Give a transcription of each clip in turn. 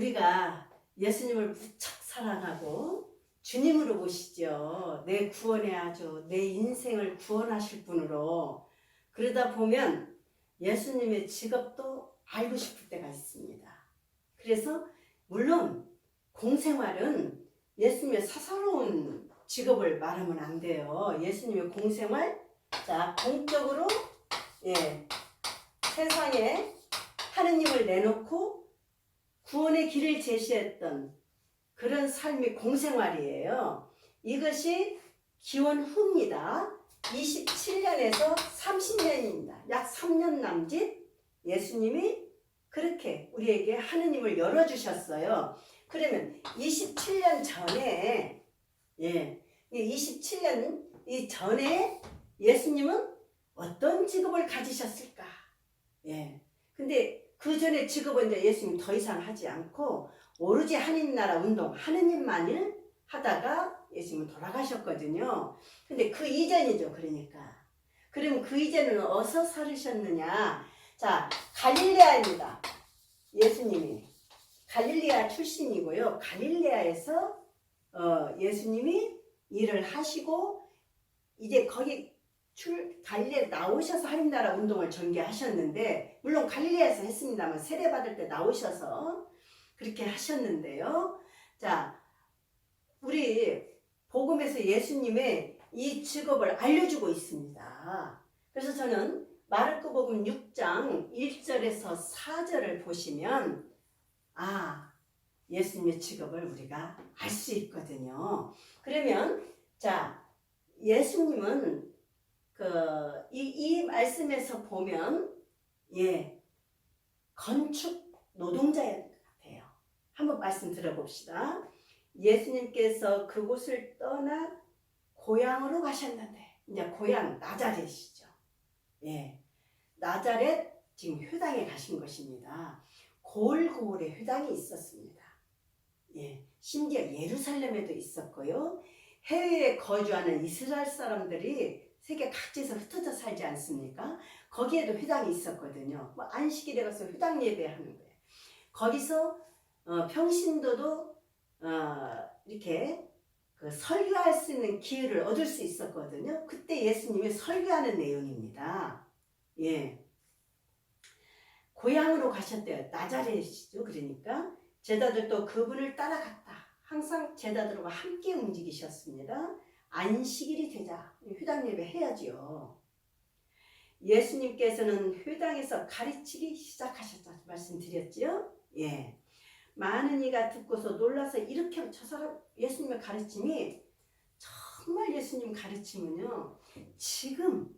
우리가 예수님을 무척 사랑하고 주님으로 보시죠. 내 구원에 아주 내 인생을 구원하실 분으로 그러다 보면 예수님의 직업도 알고 싶을 때가 있습니다. 그래서 물론 공생활은 예수님의 사사로운 직업을 말하면 안 돼요. 예수님의 공생활 자 공적으로 예 세상에 하느님을 내놓고 구원의 길을 제시했던 그런 삶이 공생활이에요. 이것이 기원 후입니다. 27년에서 30년입니다. 약 3년 남짓 예수님이 그렇게 우리에게 하느님을 열어주셨어요. 그러면 27년 전에, 예, 이 27년 이 전에 예수님은 어떤 직업을 가지셨을까? 예. 근데 그 전에 직업은 이제 예수님 더 이상 하지 않고 오로지 하나님 나라 운동, 하느님만을 하다가 예수님은 돌아가셨거든요. 근데 그 이전이죠, 그러니까. 그럼 그 이전은 어디서 살으셨느냐? 자, 갈릴레아입니다. 예수님이. 갈릴레아 출신이고요. 갈릴레아에서 어, 예수님이 일을 하시고 이제 거기 출 갈릴레 나오셔서 하나님나라 운동을 전개하셨는데 물론 갈릴레아에서 했습니다만 세례 받을 때 나오셔서 그렇게 하셨는데요. 자, 우리 복음에서 예수님의 이 직업을 알려주고 있습니다. 그래서 저는 마르코 복음 6장 1절에서 4절을 보시면 아 예수님의 직업을 우리가 알 수 있거든요. 그러면 자 예수님은 그 이 이 말씀에서 보면 예 건축 노동자였던 것 같아요. 한번 말씀 들어봅시다. 예수님께서 그곳을 떠나 고향으로 가셨는데 이제 고향 나자렛이죠. 예, 나자렛 지금 회당에 가신 것입니다. 골고을에 회당이 있었습니다. 예, 심지어 예루살렘에도 있었고요. 해외에 거주하는 이스라엘 사람들이 세계 각지에서 흩어져 살지 않습니까? 거기에도 회당이 있었거든요. 뭐 안식일에 가서 회당 예배하는 거예요. 거기서 어, 평신도도 어, 이렇게 그 설교할 수 있는 기회를 얻을 수 있었거든요. 그때 예수님이 설교하는 내용입니다. 예. 고향으로 가셨대요. 나자렛이죠. 그러니까 제자들도 그분을 따라갔다. 항상 제자들과 함께 움직이셨습니다. 안식일이 되자 회당 예배 해야지요. 예수님께서는 회당에서 가르치기 시작하셨다 말씀드렸지요. 예. 많은 이가 듣고서 놀라서 이렇게 저 사람 예수님의 가르침이 정말 예수님 가르침은요. 지금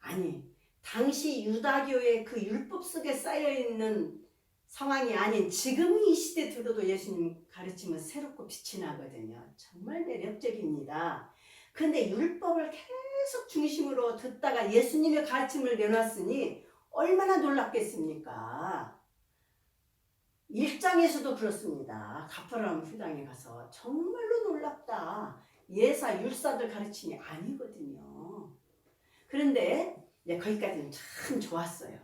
아니 당시 유다교의 그 율법 속에 쌓여 있는 상황이 아닌 지금 이 시대 들어도 예수님 가르침은 새롭고 빛이 나거든요. 정말 매력적입니다. 근데 율법을 계속 중심으로 듣다가 예수님의 가르침을 내놨으니 얼마나 놀랍겠습니까? 일장에서도 그렇습니다. 가퍼나움 회당에 가서 정말로 놀랍다. 예사 율사들 가르침이 아니거든요. 그런데 네, 거기까지는 참 좋았어요.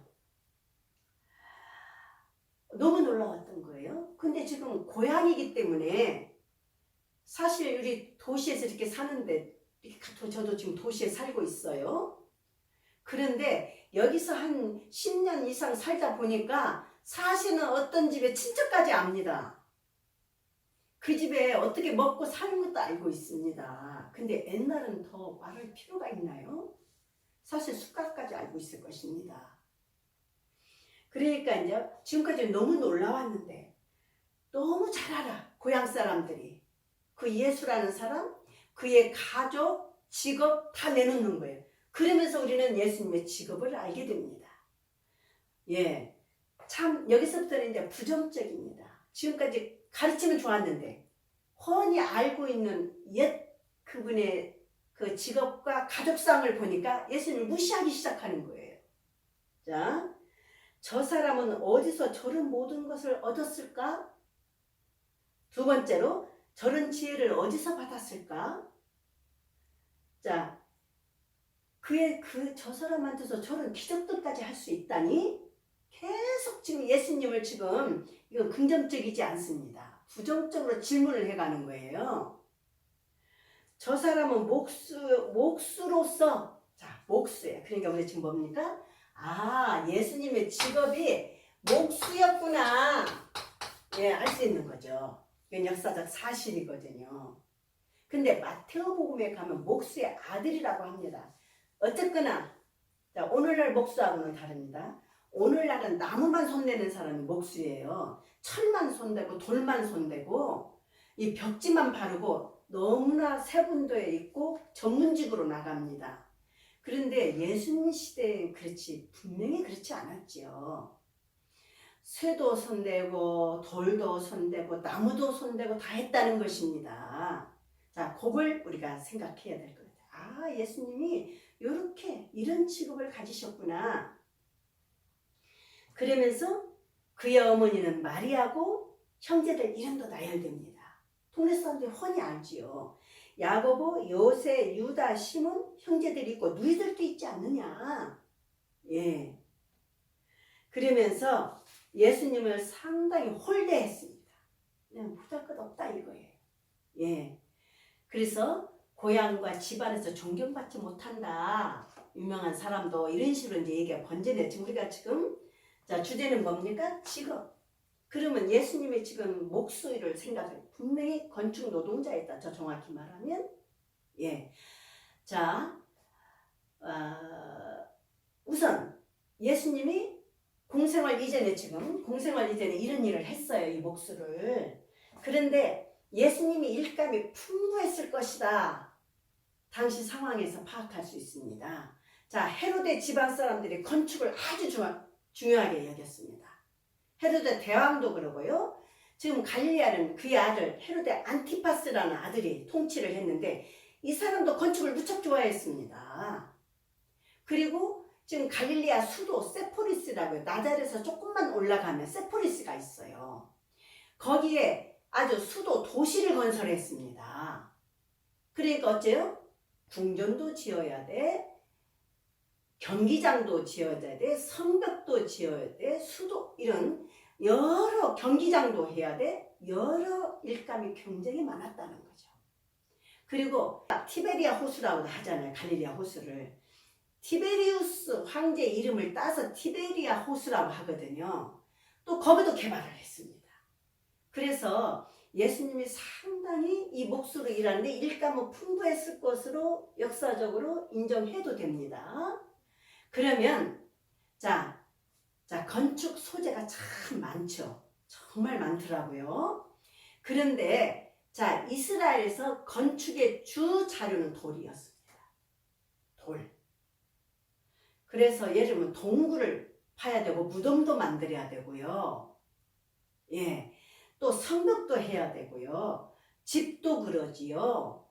너무 놀라웠던 거예요. 근데 지금 고향이기 때문에 사실 우리 도시에서 이렇게 사는데 저도 지금 도시에 살고 있어요. 그런데 여기서 한 10년 이상 살다 보니까 사실은 어떤 집에 친척까지 압니다. 그 집에 어떻게 먹고 사는 것도 알고 있습니다. 근데 옛날은 더 말할 필요가 있나요? 사실 숟가락까지 알고 있을 것입니다. 그러니까 이제 지금까지 너무 놀라웠는데 너무 잘 알아. 고향 사람들이. 그 예수라는 사람, 그의 가족, 직업 다 내놓는 거예요. 그러면서 우리는 예수님의 직업을 알게 됩니다. 예. 참, 여기서부터는 이제 부정적입니다. 지금까지 가르치면 좋았는데, 훤히 알고 있는 옛 그분의 그 직업과 가족상을 보니까 예수님을 무시하기 시작하는 거예요. 자, 저 사람은 어디서 저런 모든 것을 얻었을까? 두 번째로, 저런 지혜를 어디서 받았을까? 자, 그의 그 저 사람한테서 저런 기적들까지 할 수 있다니 계속 지금 예수님을 지금 이건 긍정적이지 않습니다. 부정적으로 질문을 해가는 거예요. 저 사람은 목수 목수로서 자 목수예요. 그러니까 우리 지금 뭡니까? 아 예수님의 직업이 목수였구나. 예, 알 수 있는 거죠. 이건 역사적 사실이거든요. 근데 마테오 복음에 가면 목수의 아들이라고 합니다. 어쨌거나 자, 오늘날 목수하고는 다릅니다. 오늘날은 나무만 손대는 사람이 목수예요. 철만 손대고 돌만 손대고 이 벽지만 바르고 너무나 세분도에 있고 전문직으로 나갑니다. 그런데 예수님 시대에 그렇지 분명히 그렇지 않았지요. 쇠도 손대고 돌도 손대고 나무도 손대고 다 했다는 것입니다. 자, 그걸 우리가 생각해야 될 거예요. 아, 예수님이 이렇게 이런 직업을 가지셨구나. 그러면서 그의 어머니는 마리아고 형제들 이름도 나열됩니다. 동네 사람들이 훤히 알지요. 야고보, 요세, 유다, 시몬 형제들이 있고 누이들도 있지 않느냐. 예. 그러면서 예수님을 상당히 홀대했습니다. 그냥 보잘것없다 이거예요. 예. 그래서 고향과 집안에서 존경받지 못한다. 유명한 사람도 이런 식으로 이제 얘기가. 지금 우리가 지금 자 주제는 뭡니까? 직업. 그러면 예수님의 지금 목소리를 생각해. 분명히 건축 노동자였다. 저 정확히 말하면 예. 자 어, 우선 예수님이 공생활 이전에 지금 공생활 이전에 이런 일을 했어요. 이 목수를. 그런데 예수님이 일감이 풍부했을 것이다. 당시 상황에서 파악할 수 있습니다. 자, 헤로데 집안 사람들이 건축을 아주 중요, 중요하게 여겼습니다. 헤로데 대왕도 그러고요. 지금 갈리아는 그의 아들 헤로데 안티파스라는 아들이 통치를 했는데 이 사람도 건축을 무척 좋아했습니다. 그리고 지금 갈릴리아 수도 세포리스라고요. 나잘에서 조금만 올라가면 세포리스가 있어요. 거기에 아주 수도 도시를 건설했습니다. 그러니까 어째요? 궁전도 지어야 돼. 경기장도 지어야 돼. 성벽도 지어야 돼. 수도 이런 여러 경기장도 해야 돼. 여러 일감이 굉장히 많았다는 거죠. 그리고 티베리아 호수라고 하잖아요. 갈릴리아 호수를. 티베리우스 황제 이름을 따서 티베리아 호수라고 하거든요. 또 거기도 개발을 했습니다. 그래서 예수님이 상당히 이 목수로 일하는데 일감은 풍부했을 것으로 역사적으로 인정해도 됩니다. 그러면 자, 자 건축 소재가 참 많죠. 정말 많더라고요. 그런데 자 이스라엘에서 건축의 주 자료는 돌이었습니다. 돌. 그래서 예를 들면 동굴을 파야 되고 무덤도 만들어야 되고요. 예. 또 성벽도 해야 되고요. 집도 그러지요.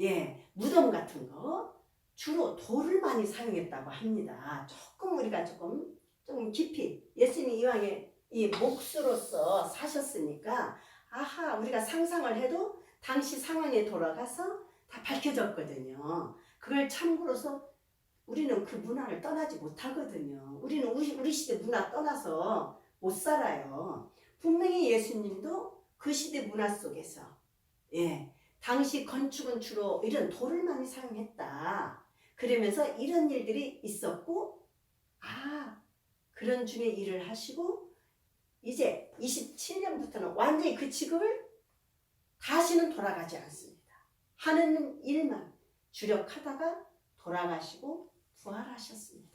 예. 무덤 같은 거. 주로 돌을 많이 사용했다고 합니다. 조금 우리가 조금 좀 깊이 예수님이 이왕에 이 목수로서 사셨으니까 아하 우리가 상상을 해도 당시 상황에 돌아가서 다 밝혀졌거든요. 그걸 참고로서 우리는 그 문화를 떠나지 못하거든요. 우리는 우리, 우리 시대 문화 떠나서 못 살아요. 분명히 예수님도 그 시대 문화 속에서 예 당시 건축은 주로 이런 돌을 많이 사용했다. 그러면서 이런 일들이 있었고 아 그런 중에 일을 하시고 이제 27년부터는 완전히 그 직업을 다시는 돌아가지 않습니다. 하는 일만 주력하다가 돌아가시고 부활하셨습니다.